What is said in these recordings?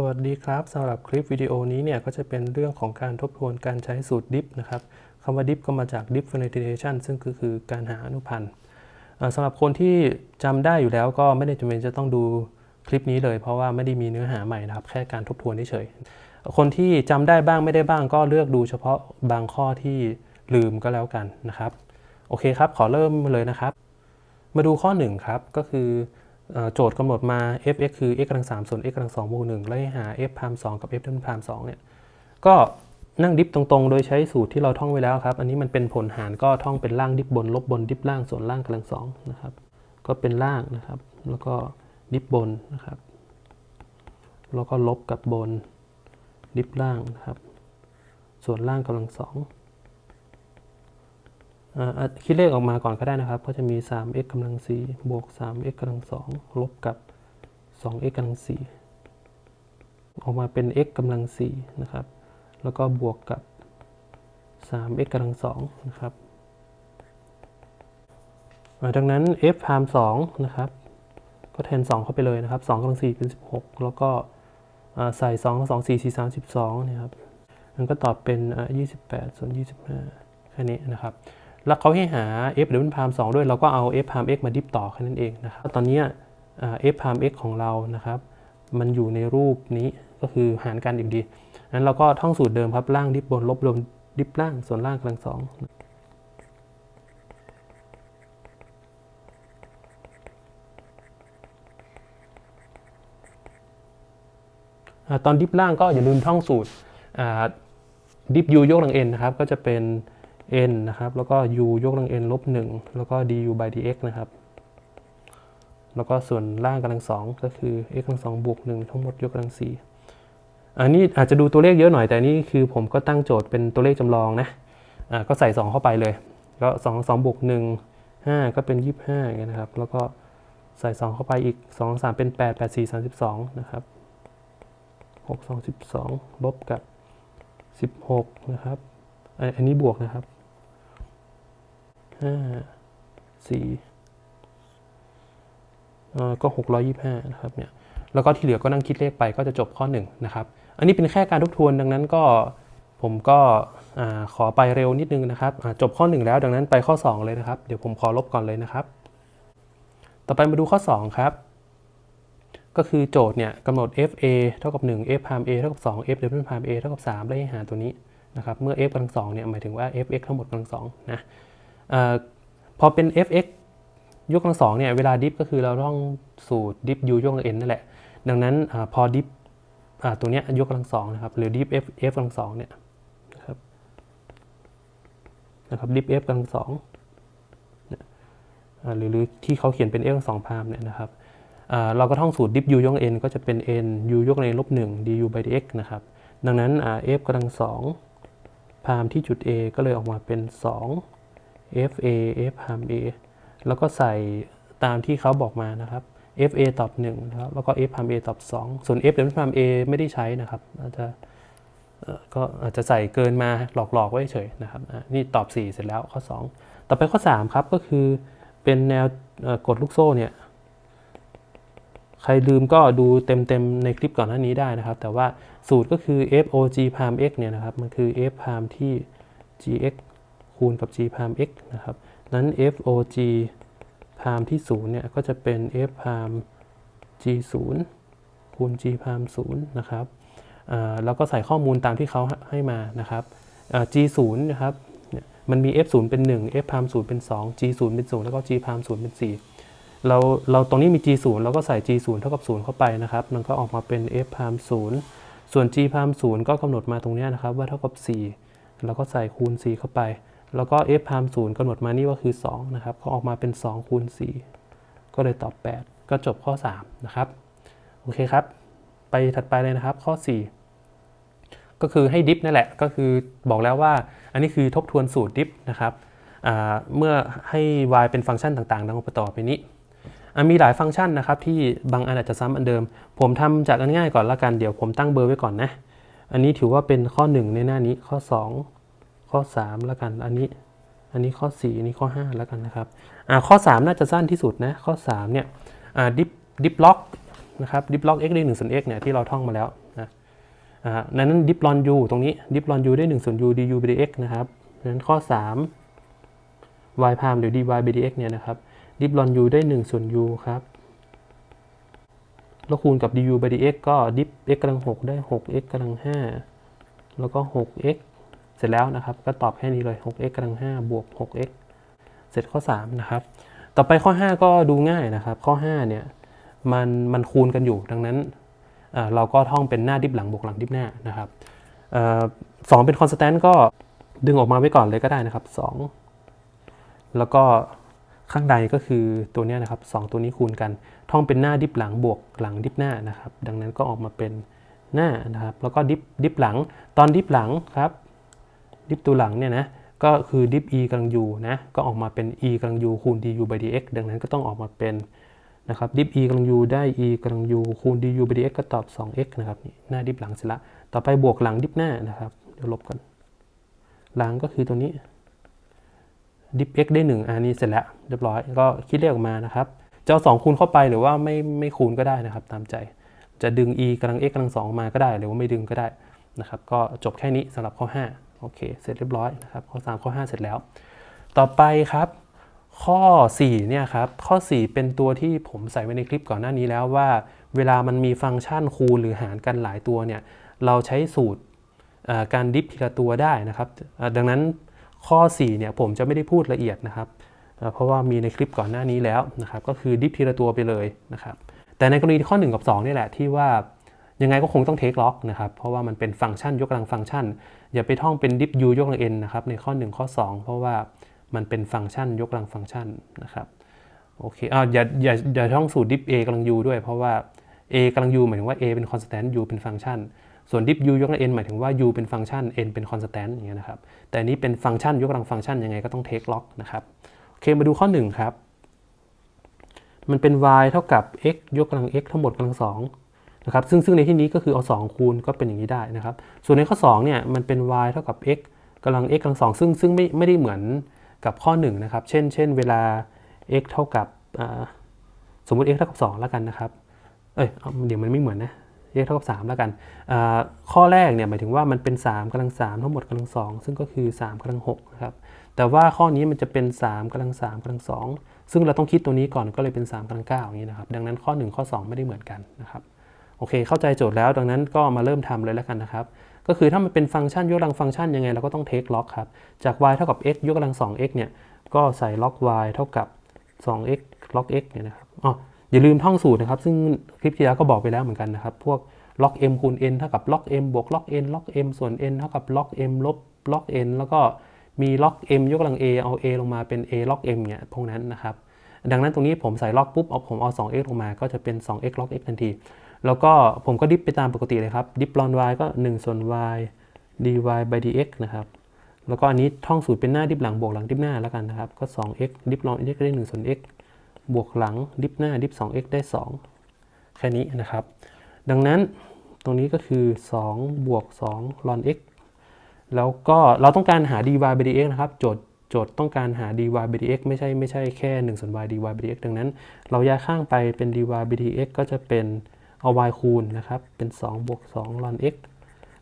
สวัสดีครับสำหรับคลิปวิดีโอนี้เนี่ยก็จะเป็นเรื่องของการทบทวนการใช้สูตร dip นะครับคำว่า dip ก็มาจาก differentiation ซึ่งก็คือการหาอนุพันธ์อ่าสำหรับคนที่จำได้อยู่แล้วก็ไม่ได้จำเป็นจะต้องดูคลิปนี้เลย เพราะว่าไม่ได้มีเนื้อหาใหม่นะครับ แค่การทบทวนเฉยคนที่จำได้บ้างไม่ได้บ้างก็เลือกดูเฉพาะบางข้อที่ลืมก็แล้วกันนะครับ โอเคครับ ขอเริ่มเลยนะครับ มาดูข้อ1ครับก็คือ โจทย์กำหนดมา f(x) คือ x กำลัง3ส่วน x กำลัง2บวก1แล้วให้หา f พาม2กับ f ดับเบิลพาม2เนี่ยก็นั่งดิฟตรงๆ โดยใช้สูตรที่เราท่องไว้แล้วครับ อันนี้มันเป็นผลหารก็ท่องเป็นล่างดิฟบน ลบบนดิฟล่างส่วนล่างกำลังสองนะครับ ก็เป็นล่างนะครับ แล้วก็ดิฟบนนะครับ แล้วก็ลบกับบนดิฟล่างนะครับ ส่วนล่างกำลังสอง คิดเลขออกมาก่อนก็ได้นะครับ ก็จะมี 3x กำลัง4บวก 3x กำลัง2ลบกับ 2x กำลัง4ออกมาเป็น x กำลัง4นะครับ แล้วก็บวกกับ 3x กำลัง2นะครับอ่าดังนั้น f พาม2นะครับ ก็แทน 2 เข้าไปเลยนะครับ2กำลัง4เป็น 16 แล้วก็อ่าใส่2 2 4 4 32เนี่ยครับมันก็ตอบเป็น 28 ส่วน 25 แค่นี้นะครับ แล้วเขาให้หา f หรือมันพาม2ด้วย เราก็เอา f พาม x มาดิฟต่อแค่นั้นเองนะครับตอนนี้ f พาม x ของเรานะครับ มันอยู่ในรูปนี้ก็คือหารกันอีกดีนั้นเราก็ท่องสูตรเดิมครับล่างดิฟบนลบบนดิฟล่างส่วนล่างกำลังสองตอนดิฟล่างก็อย่าลืมท่องสูตรดิฟ u ยกกำลัง n นะครับ ก็จะเป็น n นะครับ แล้วก็ u ยกกำลัง n ลบ1แล้วก็ du by dx นะครับ แล้วก็ส่วนล่างกำลัง2ก็คือ x กำลัง2บวก1ทั้งหมดยกกำลัง4อันนี้อาจจะดูตัวเลขเยอะหน่อยแต่นี่คือผมก็ตั้งโจทย์เป็นตัวเลขจำลองนะอ่าก็ใส่ 2 เข้าไปเลย ก็2 2บวก1 5 ก็เป็น 25อย่างเงี้ยนะครับ แล้วก็ใส่ 2 เข้าไปอีก 2 3 เป็น 8 8 4 32 นะครับ 6 2 12ลบกับ 16 นะครับ อันนี้บวกนะครับ ห้าสี่ก็หกร้อยยี่ห้านะครับเนี่ยแล้วก็ที่เหลือก็นั่งคิดเลขไปก็จะจบข้อหนึ่งนะครับ อันนี้เป็นแค่การทบทวนดังนั้นก็ผมก็ขอไปเร็วนิดนึงนะครับจบข้อ 1 แล้วดังนั้นไปข้อ 2 เลยนะครับ เดี๋ยวผมขอลบก่อนเลยนะครับ ต่อไปมาดูข้อ 2 ครับ ก็คือโจทย์เนี่ยกำหนด f a เท่ากับ1 f พาม a เท่ากับ2 f เดบิวพาม a เท่ากับ3ได้ให้หาตัวนี้นะครับ เมื่อ f กำลังสองเนี่ยหมายถึงว่า f(x) ทั้งหมดกำลังสองนะ พอเป็น f(x) ยกกำลังสองเนี่ยเวลาดิฟก็คือเราต้องสูตรดิฟ u ยกกำลัง n นั่นแหละ ดังนั้นอพอดิฟตัวเนี้ยยกกำลังสองนะครับหรือดิฟ f f กำลังสองเนี่ยนะครับนะครับดิฟ f กำลังสองหรือหรือที่เขาเขียนเป็น f กำลังสองพามเนี่ยนะครับเราก็ท่องสูตรดิฟ u ยกกำลัง n ก็จะเป็น n u ยกกำลัง n ลบหนึ่ง du by dx นะครับดังนั้น f กำลังสองพามที่จุด A ก็เลยออกมาเป็น 2 fa f พาม A แล้วก็ใส่ตามที่เขาบอกมานะครับ fa ตอบ1นะครับแล้วก็ f พาม A ตอบ 2 ส่วน f เดบิวพาม A ไม่ได้ใช้นะครับอาจจะก็อาจจะใส่เกินมาหลอกๆไว้เฉยนะครับนี่ตอบ 4 เสร็จแล้วข้อ 2 ต่อไปข้อ 3 ครับก็คือเป็นแนวกดลูกโซ่เนี่ยใครลืมก็ดูเต็มๆในคลิปก่อนหน้านี้ได้นะครับ แต่ว่าสูตรก็คือ fog พาม x เนี่ยนะครับ มันคือ f พามที่ gx คูณกับ g พาม x นะครับ นั้น fog พามที่0เนี่ยก็จะเป็น f พาม g 0คูณ g พาม0นะครับอ่าแล้วก็ใส่ข้อมูลตามที่เขาให้มานะครับ g 0นะครับมันมี f 0เป็น 1 f พาม0เป็น 2 g 0เป็น 0 แล้วก็ g พาม0เป็น 4 เราเราตรงนี้มี g 0เราก็ใส่ g 0เท่ากับ 0 เข้าไปนะครับ มันก็ออกมาเป็น f พาม0ส่วน g พาม0ก็กำหนดมาตรงนี้นะครับ ว่าเท่ากับ4เราก็ใส่คูณ 4 เข้าไป แล้วก็ f พาม0กำหนดมานี่ว่าคือ 2 นะครับ ก็ออกมาเป็น 2 คูณ 4 ก็เลยตอบ 8 ก็จบข้อ 3 นะครับ โอเคครับ ไปถัดไปเลยนะครับข้อ 4 ก็คือให้ดิฟนั่นแหละ ก็คือบอกแล้วว่า อันนี้คือทบทวนสูตรดิฟนะครับ เมื่อให้ y เป็นฟังก์ชันต่างๆดังต่อไปนี้ มีหลายฟังก์ชันนะครับที่บางอันอาจจะซ้ำอันเดิม ผมทำจากอันง่ายก่อนละกัน เดี๋ยวผมตั้งเบอร์ไว้ก่อนนะ อันนี้ถือว่าเป็นข้อ 1 ในหน้านี้ ข้อ 2 ข้อ 3 แล้วกัน อันนี้ อันนี้ข้อ 4 อันนี้ข้อ 5 แล้วกันนะครับ อ่า ข้อ 3 น่าจะสั้นที่สุดนะ ข้อ 3 เนี่ย อ่า ดิฟ ดิฟล็อกนะครับ ดิฟล็อก x ได้1ส่วน x เนี่ย ที่เราท่องมาแล้วนะอ่านั้นดิฟลอน u ตรงนี้ ดิฟลอน u ได้1ส่วน u du by dx นะครับนั้นข้อ 3 y พามหรือ dy by dx เนี่ยนะครับ ดิฟลอน u ได้1ส่วน u ครับ แล้วคูณกับ du by dx ก็ดิฟ x กำลัง6ได้ 6x กำลัง5แล้วก็ 6x เสร็จแล้วนะครับก็ตอบแค่นี้เลย 6x กำลัง5บวก 6x เสร็จข้อ 3 นะครับ ต่อไปข้อ 5 ก็ดูง่ายนะครับ ข้อ 5 เนี่ยมันมันคูณกันอยู่ดังนั้นเเราก็ท่องเป็นหน้าดิฟหลังบวกหลังดิฟหน้านะครับออสองเป็นคอนสแตนต์ก็ดึงออกมาไว้ก่อนเลยก็ได้นะครับ 2 แล้วก็ข้างใดก็คือตัวเนี้ยนะครับ 2 ตัวนี้คูณกัน ท่องเป็นหน้าดิฟหลังบวกหลังดิฟหน้านะครับ ดังนั้นก็ออกมาเป็นหน้านะครับ แล้วก็ดิฟดิฟหลังตอนดิฟหลังครับ ดิฟตัวหลังเนี่ยนะก็คือดิฟ e กำลัง u นะก็ออกมาเป็น e กำลัง u คูณ du by dx ดังนั้นก็ต้องออกมาเป็นนะครับดิฟ e กำลัง u ได้ e กำลัง u คูณ du by dx ก็ตอบ 2x นะครับนี่หน้าดิฟหลังเสร็จละต่อไปบวกหลังดิฟหน้านะครับเดี๋ยวลบกันหลังก็คือตัวนี้ดิฟ x ได้ 1 อันนี้เสร็จแล้วเรียบร้อยก็คิดเลขออกมานะครับจะเอา2คูณเข้าไปหรือว่าไม่ไม่คูณก็ได้นะครับ ตามใจ จะดึง e กำลัง x กำลัง2มาก็ได้ หรือว่าไม่ดึงก็ได้นะครับ ก็จบแค่นี้สำหรับข้อ 5 โอเค เสร็จเรียบร้อยนะครับ ข้อ 3 ข้อ 5 เสร็จแล้ว ต่อไปครับ ข้อ 4 เนี่ยครับ ข้อ 4 เป็นตัวที่ผมใส่ไว้ในคลิปก่อนหน้านี้แล้วว่า เวลามันมีฟังก์ชันคูณหรือหารกันหลายตัวเนี่ย เราใช้สูตรการดิฟทีละตัวได้นะครับ ดังนั้นข้อ 4 เนี่ยผมจะไม่ได้พูดละเอียดนะครับเอ่อเพราะว่ามีในคลิปก่อนหน้านี้แล้วนะครับ ก็คือดิฟทีละตัวไปเลยนะครับ แต่ในกรณีข้อ 1 กับ 2 นี่แหละที่ว่า ยังไงก็คงต้องเทคล็อกนะครับเพราะว่ามันเป็นฟังก์ชันยกกำลังฟังก์ชัน อย่าไปท่องเป็นดิฟ u ยกกำลัง n นนะครับในข้อ 1 ข้อ 2 เพราะว่ามันเป็นฟังก์ชันยกกำลังฟังก์ชันนะครับโอเคอ่าอย่าอย่าอย่าท่องสูตรดิฟ a กำลัง u ด้วย เพราะว่า a กำลัง u หมายถึงว่า a เป็น constant u เป็นฟังก์ชัน ส่วนดิฟ u ยกกำลัง n หมายถึงว่า u เป็นฟังก์ชัน n เป็น constant อย่างเงี้ยนะครับแต่อันนี้เป็นฟังก์ชันยกกำลังฟังก์ชันยังไงก็ต้องเทคล็อกนะครับโอเคมาดูข้อ1ครับมันเป็น y เท่ากับ x ยกกำลัง x ทั้งหมดกำลังสอง นะครับซึ่งซึ่งในที่นี้ก็คือเอา 2 คูณก็เป็นอย่างนี้ได้นะครับ ส่วนในข้อ2เนี่ยมันเป็น y เท่ากับ x กำลัง x กำลังสองซึ่งซึ่งไม่ไม่ได้เหมือนกับข้อ1นะครับเช่น เช่น เวลา x เท่ากับสมมุติ x เท่ากับ2แล้วกันนะครับเอ้ยเอเดี๋ยวมันไม่เหมือนนะ x เท่ากับ3แล้วกันข้อแรกเนี่ยหมายถึงว่ามันเป็น 3กำลัง3ทั้งหมดกำลัง2ซึ่งก็คือ 3กำลัง6นะครับแต่ว่าข้อนี้มันจะเป็น 3กำลัง3กำลัง2ซึ่งเราต้องคิดตัวนี้ก่อนก็เลยเป็น 3กำลัง9อย่างนี้นะครับดังนั้นข้อ 1 ข้อ 2 ไม่ได้เหมือนกันนะครับ โอเค เข้าใจโจทย์แล้วดังนั้นก็มาเริ่มทำเลยแล้วกันนะครับ ก็คือถ้ามันเป็นฟังก์ชันยกกำลังฟังก์ชันยังไงเราก็ต้องเทคล็อกครับ จาก y เท่ากับ x ยกกำลัง 2x เนี่ย ก็ใส่ล็อก y เท่ากับ 2x ล็อก x เนี่ยนะครับ อ๋อ อย่าลืมท่องสูตรนะครับ ซึ่งคลิปที่แล้วก็บอกไปแล้วเหมือนกันนะครับ พวกล็อก m คูณ n เท่ากับล็อก m บวกล็อก n ล็อก m ส่วน n เท่ากับล็อก m ลบล็อก n แล้วก็มีล็อก m ยกกำลัง a เอา a ลงมาเป็น a ล็อก m เนี่ยพวกนั้นนะครับ ดังนั้นตรงนี้ผมใส่ล็อกปุ๊บเอาผมเอา 2x ลงมาก็จะเป็น 2x ล็อก x ทันที แล้วก็ผมก็ดิฟไปตามปกติเลยครับ ดิฟลอน y ก็ 1 ส่วน y dy by dx นะครับ แล้วก็อันนี้ท่องสูตรเป็นหน้าดิฟหลังบวกหลังดิฟหน้าแล้วกันนะครับ ก็ 2x ดิฟลอน x ได้ 1 ส่วน x บวกหลังดิฟหน้าดิฟ 2x ได้ 2 แค่นี้นะครับ ดังนั้นตรงนี้ก็คือ 2 บวก2 ln x แล้วก็เราต้องการหา dy by dx นะครับ โจทย์โจทย์ต้องการหา dy by dx ไม่ใช่ไม่ใช่แค่1ส่วน y dy by dx ดังนั้น เราย้ายข้างไปเป็น dy by dx ก็จะเป็น เอา y คูณนะครับ เป็น2บวก2 ln x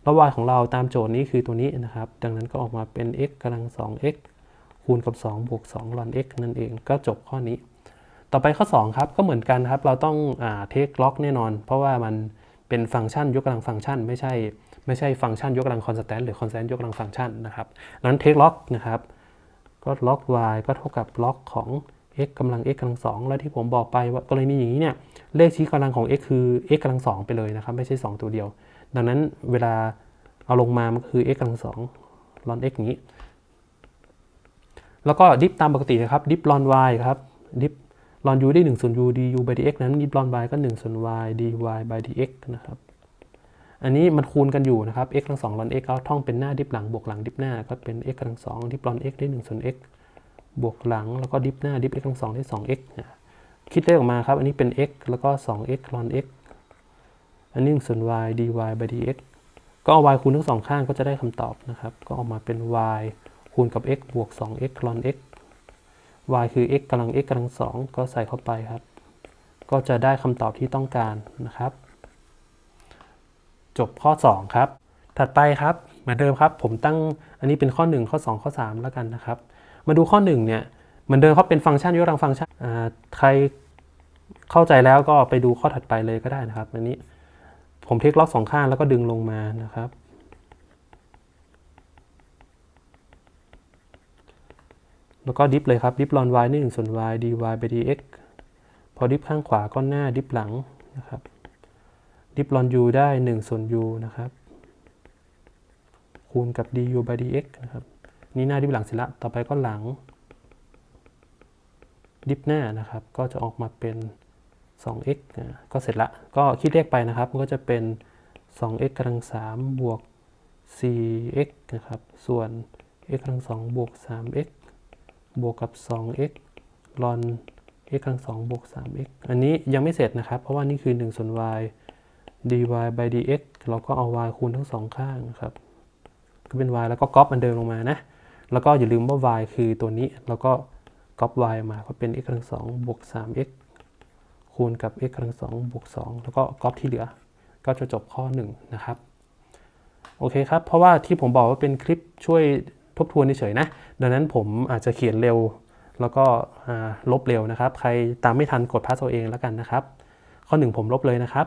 แล้ว y ของเราตามโจทย์นี้คือตัวนี้นะครับ ดังนั้นก็ออกมาเป็น x กำลัง 2x คูณกับ2บวก2 ln x นั่นเองก็จบข้อนี้ ต่อไปข้อ 2 ครับ ก็เหมือนกันครับ เราต้องเทคล็อกแน่นอน เพราะว่ามันเป็นฟังก์ชันยกกำลังฟังก์ชัน ไม่ใช่ไม่ใช่ฟังก์ชันยกกำลังคอนสแตนต์หรือคอนสแตนต์ยกกำลังฟังก์ชันนะครับนั้นเทคล็อกนะครับ ก็ล็อก y ก็เท่ากับล็อกของ x กำลัง x กำลัง2แล้วที่ผมบอกไปว่ากรณีอย่างนี้เนี่ยเลขชี้กำลังของ x คือ x กำลัง2ไปเลยนะครับ ไม่ใช่ 2 ตัวเดียว ดังนั้นเวลาเอาลงมามันคือ x กำลัง2ลอน x นี้ แล้วก็ดิฟตามปกตินะครับดิฟลอน y ครับดิฟลอน u ได้1ส่วน u du by dx นั้นดิฟลอน y ก็1ส่วน y dy by dx นะครับอันนี้มันคูณกันอยู่นะครับ x กำลัง2ลอน x เอาท่องเป็นหน้าดิฟหลังบวกหลังดิฟหน้าก็เป็น x กำลัง2ดิฟลอน x ได้1ส่วน x บวกหลังแล้วก็ดิฟหน้าดิฟ x กำลัง2ได้ 2x นะคิดเลขออกมาครับ อันนี้เป็น x แล้วก็ 2x ln x อันนี้1ส่วน y dy by dx ก็เอา y คูณทั้งสองข้างก็จะได้คำตอบนะครับ ก็ออกมาเป็น y คูณกับ x บวก 2x ln x y คือ x กำลัง x กำลัง 2 ก็ใส่เข้าไปครับ ก็จะได้คำตอบที่ต้องการนะครับ จบข้อ 2 ครับ ถัดไปครับ เหมือนเดิมครับ ผมตั้งอันนี้เป็นข้อ 1 ข้อ 2 ข้อ 3 แล้วกันนะครับ มาดูข้อ1เนี่ยเหมือนเดิมครับเป็นฟังก์ชันยกกำลังฟังก์ชันใครเข้าใจแล้วก็ไปดูข้อถัดไปเลยก็ได้นะครับอันนี้ผมเทคล็อกสองข้างแล้วก็ดึงลงมานะครับ แล้วก็ดิฟเลยครับดิฟลอน y นี่1ส่วน y dy by dx พอดิฟข้างขวาก็หน้าดิฟหลังนะครับดิฟลอน u ได้ 1 ส่วน u นะครับ คูณกับ du by dx นะครับ นี่หน้าดิฟหลังเสร็จละต่อไปก็หลัง ดิฟหน้านะครับ ก็จะออกมาเป็น 2x ก็เสร็จละ ก็คิดเลขไปนะครับ มันก็จะเป็น 2x กำลัง3บวก 4x นะครับ ส่วน x กำลัง2บวก 3x บวกกับ 2x ลอน x กำลัง2บวก 3x อันนี้ยังไม่เสร็จนะครับ เพราะว่านี่คือ 1 ส่วน y dy by dx เราก็เอา y คูณทั้งสองข้างนะครับ ก็เป็น y แล้วก็ก๊อปอันเดิมลงมานะ แล้วก็อย่าลืมว่า y คือตัวนี้ แล้วก็ก๊อป y มาก็เป็น x กำลัง2บวก 3x คูณกับ x กำลัง2บวก 2 แล้วก็ก๊อปที่เหลือ ก็จะจบข้อ 1 นะครับ โอเคครับ เพราะว่าที่ผมบอกว่าเป็นคลิปช่วยทบทวนเฉยๆนะ ดังนั้นผมอาจจะเขียนเร็ว แล้วก็ลบเร็วนะครับ ใครตามไม่ทันกดพาสเอาเองแล้วกันนะครับ ข้อ 1 ผมลบเลยนะครับ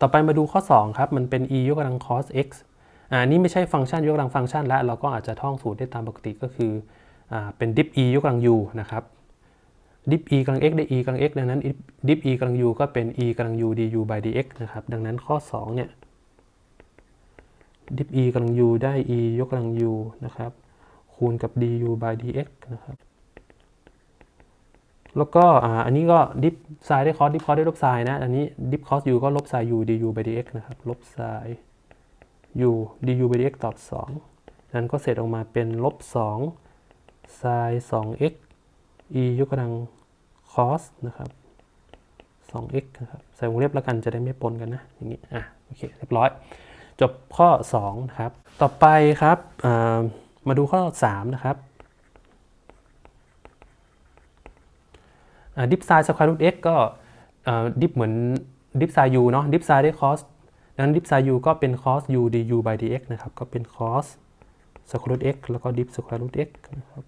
ต่อไปมาดูข้อ 2 ครับ มันเป็น e ยกกำลัง cos x อ่านี่ไม่ใช่ฟังก์ชันยกกำลังฟังก์ชันแล้วเราก็อาจจะท่องสูตรได้ตามปกติก็คืออเป็น diff e ยกกำลัง u นะครับ diff e กำลัง x ได้ e กำลัง x ดังนั้น diff e กำลัง u ก็เป็น e กำลัง u du by dx นะครับ ดังนั้นข้อ 2 เนี่ย diff e กำลัง u ได้ e ยกกำลัง u นะครับ คูณกับ du by dx นะครับ แล้วก็อ,อันนี้ก็ดิฟไซน์ได้คอสดิฟคอสได้ลบไซน์นะ อันนี้ดิฟคอส u ก็ลบไซน์ u du by dx นะครับ ลบไซน์ u du by dx ตอบ 2 นั้นก็เสร็จออกมาเป็นลบ2ไซน์ 2x e ยกกำลัง cos นะครับ 2x นะครับ ใส่วงเล็บแล้วกันจะได้ไม่ปนกันนะ อย่างนี้ อะ โอเค เรียบร้อย จบข้อ 2 นะครับ ต่อไปครับมาดูข้อ 3 นะครับดิฟไซน์สแควร์รูท x ก็ดิฟเหมือนดิฟไซน์ u เนาะดิฟไซน์ได้ cos ดังนั้นดิฟไซน์ u ก็เป็น cos u du by dx นะครับ ก็เป็น cos สแควร์รูท x แล้วก็ดิฟสแควร์รูท x นะครับ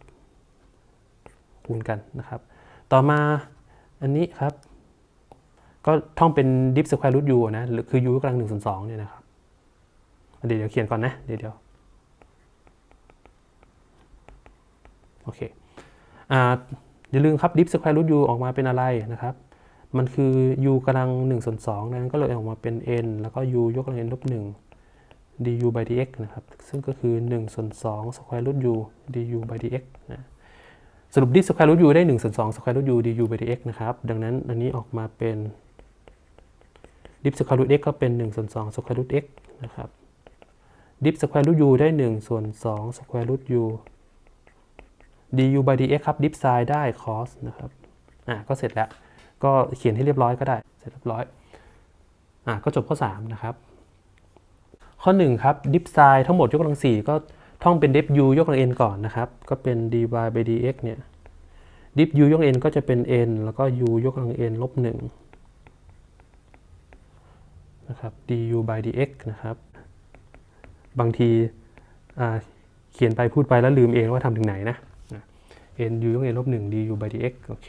คูณกันนะครับ ต่อมาอันนี้ครับ ก็ท่องเป็นดิฟสแควรูท u นะ หรือคือ u กำลัง1ส่วน2เนี่ยนะครับ เดี๋ยวเดี๋ยวเขียนก่อนนะ เดี๋ยวเดี๋ยวโอเค อ่าอย่าลืมครับดิฟสแควร์รูท u ออกมาเป็นอะไรนะครับ มันคือ u กำลัง1ส่วน2ดังนั้นก็เลยออกมาเป็น n แล้วก็ u ยกกำลัง n ลบ1 du by dx นะครับ ซึ่งก็คือ1ส่วน2สแควร์รูท u du by dx นะสรุปดิฟสแควร์รูท u ได้1ส่วน2สแควร์รูท u du by dx นะครับ ดังนั้นอันนี้ออกมาเป็นดิฟสแควร์รูท x ก็เป็น1ส่วน2สแควร์รูท x นะครับดิฟสแควร์รูท u ได้1ส่วน2สแควร์รูท u du by dx ครับดิฟไซน์ได้ cos นะครับ อะก็เสร็จแล้ว ก็เขียนให้เรียบร้อยก็ได้ เสร็จเรียบร้อยอะก็จบข้อ 3 นะครับ ข้อ 1 ครับดิฟไซน์ทั้งหมดยกกำลัง 4 ก็ท่องเป็นดิฟ u ยกกำลัง n ก่อนนะครับ ก็เป็น dy by dx เนี่ยดิฟ u ยกกำลัง n ก็จะเป็น n แล้วก็ u ยกกำลัง n ลบ1นะครับ du by dx นะครับ บางทีอ่าเขียนไปพูดไปแล้วลืมเองว่าทำถึงไหนนะ n u ยก n ลบ1 du by dx โอเค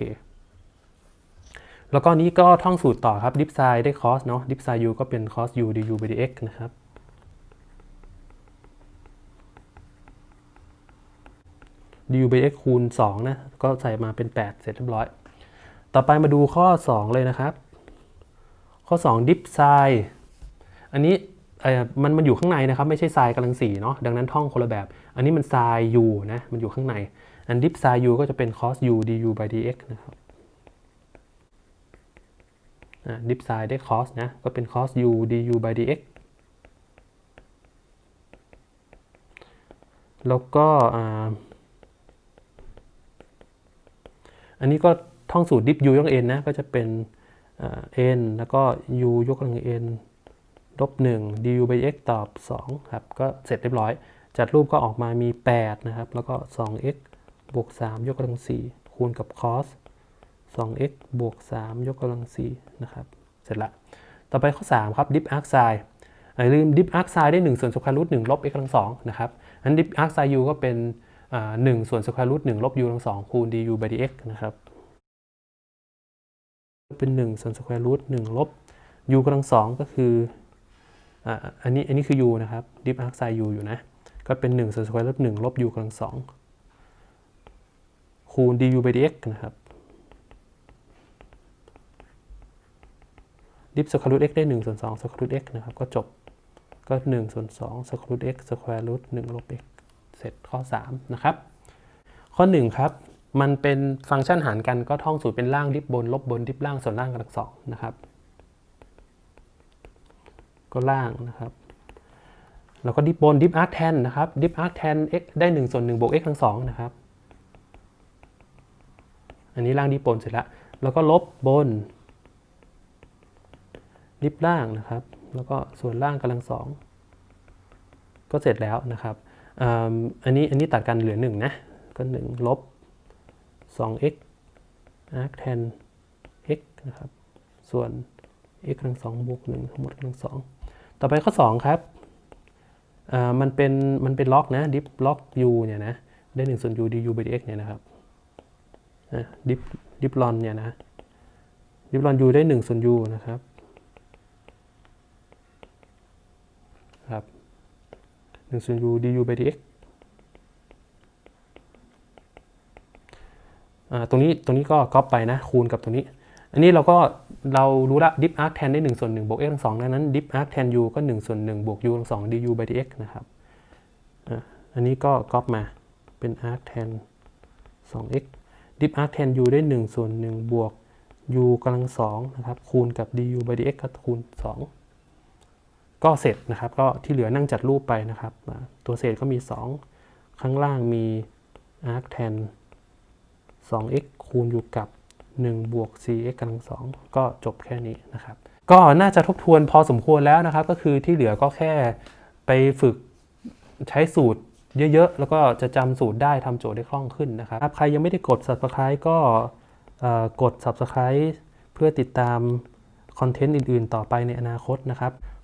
แล้วก็นี้ก็ท่องสูตรต่อครับดิฟไซได้ cos เนาะดิฟไซน์ u ก็เป็น cos u du by dx นะครับ du by dx คูณ 2 นะ ก็ใส่มาเป็น 8 เสร็จเรียบร้อย ต่อไปมาดูข้อ 2 เลยนะครับ ข้อ 2 ดิฟไซอันนี้มันมันอยู่ข้างในนะครับ ไม่ใช่ไซน์กำลัง4เนาะดังนั้นท่องคนละแบบ อันนี้มันไซน์ u นะ มันอยู่ข้างใน อันดิฟไซน์ u ก็จะเป็น cos u du by dx นะครับ ดิฟไซน์ได้ cos นะ ก็เป็น cos u du by dx แล้วก็อ,อันนี้ก็ท่องสูตรดิฟ u ยก n นะ ก็จะเป็นอ่า n แล้วก็ u ยกกำลัง n ลบ1 du by x ตอบ 2 ครับ ก็เสร็จเรียบร้อย จัดรูปก็ออกมามี 8 นะครับ แล้วก็ 2x บวก 3 ยกกำลัง 4 คูณกับ cos 2x บวก 3 ยกกำลัง4นะครับ เสร็จละ ต่อไปข้อ 3 ครับ dip arc sin อย่าลืม dip arc sin ได้ 1 ส่วน square root 1ลบ x กำลัง2นะครับอัน dip arc sin u ก็เป็นอ่า1ส่วน square root 1ลบ u กำลัง2คูณ du by dx นะครับเป็น 1 ส่วน square root 1ลบ u กำลัง2ก็คืออันนี้อันนี้คือ u นะครับ dip arc sin u อยู่นะ ก็เป็น1ส่วน square root 1ลบ u กำลัง2คูณ du by dx นะครับ ดิฟสแควร์รูท x ได้1ส่วน2สแควร์รูท x นะครับ ก็จบ ก็1ส่วน2สแควร์รูท x สแควรูท1ลบ x เสร็จข้อ 3 นะครับ ข้อ 1 ครับ มันเป็นฟังก์ชันหารกันก็ท่องสูตรเป็นล่างดิฟบน ลบบนดิฟล่างส่วนล่างกำลังสองนะครับ ก็ล่างนะครับแล้วก็ดิฟบนดิฟอาร์คแทนนะครับดิฟอาร์คแทน x ได้1ส่วน1บวก x ทั้งสองนะครับ อันนี้ล่างดิฟบนเสร็จแล้ว แล้วก็ลบบน ดิฟล่างนะครับ แล้วก็ส่วนล่างกำลังสองก็เสร็จแล้วนะครับอ,อันนี้อันนี้ตัดกันเหลือ 1 นะ ก็ 1 ลบ 2x arc tan x นะครับ ส่วน x กำลังสองบวก1ทั้งหมดกำลังสองต่อไปข้อ 2 ครับมันเป็นมันเป็นล็อกนะดิฟล็อก u เนี่ยนะได้1ส่วน u du by dx เนี่ยนะครับดิฟดิฟลอนเนี่ยนะดิฟลอน u ได้1ส่วน u นะครับ ครับ1ส่วน u du by dx ตรงนี้ตรงนี้ก็ก๊อปไปนะ คูณกับตรงนี้ อันนี้เราก็เรารู้ละ dip arc tan ได้1ส่วน1บวก x ทั้งสองดังนั้น dip arc tan u ก็1ส่วน1บวก u ทั้งสอง du by dx นะครับอ,อันนี้ก็ก๊อปมาเป็น arc tan 2x dip arc tan u ได้1ส่วน1บวก u กำลังสองนะครับคูณกับ du by dx ก็คูณ 2 ก็เสร็จนะครับ ก็ที่เหลือนั่งจัดรูปไปนะครับ ตัวเศษก็มี 2 ข้างล่างมี arc tan 2x คูณอยู่กับ 1 บวก 4x กำลัง 2 ก็จบแค่นี้นะครับ ก็น่าจะทบทวนพอสมควรแล้วนะครับ ก็คือที่เหลือก็แค่ไปฝึกใช้สูตรเยอะๆ แล้วก็จะจำสูตรได้ทำโจทย์ได้คล่องขึ้นนะครับ ใครยังไม่ได้กด subscribe ก็กด subscribe เพื่อติดตามคอนเทนต์อื่นๆ ต่อไปในอนาคตนะครับ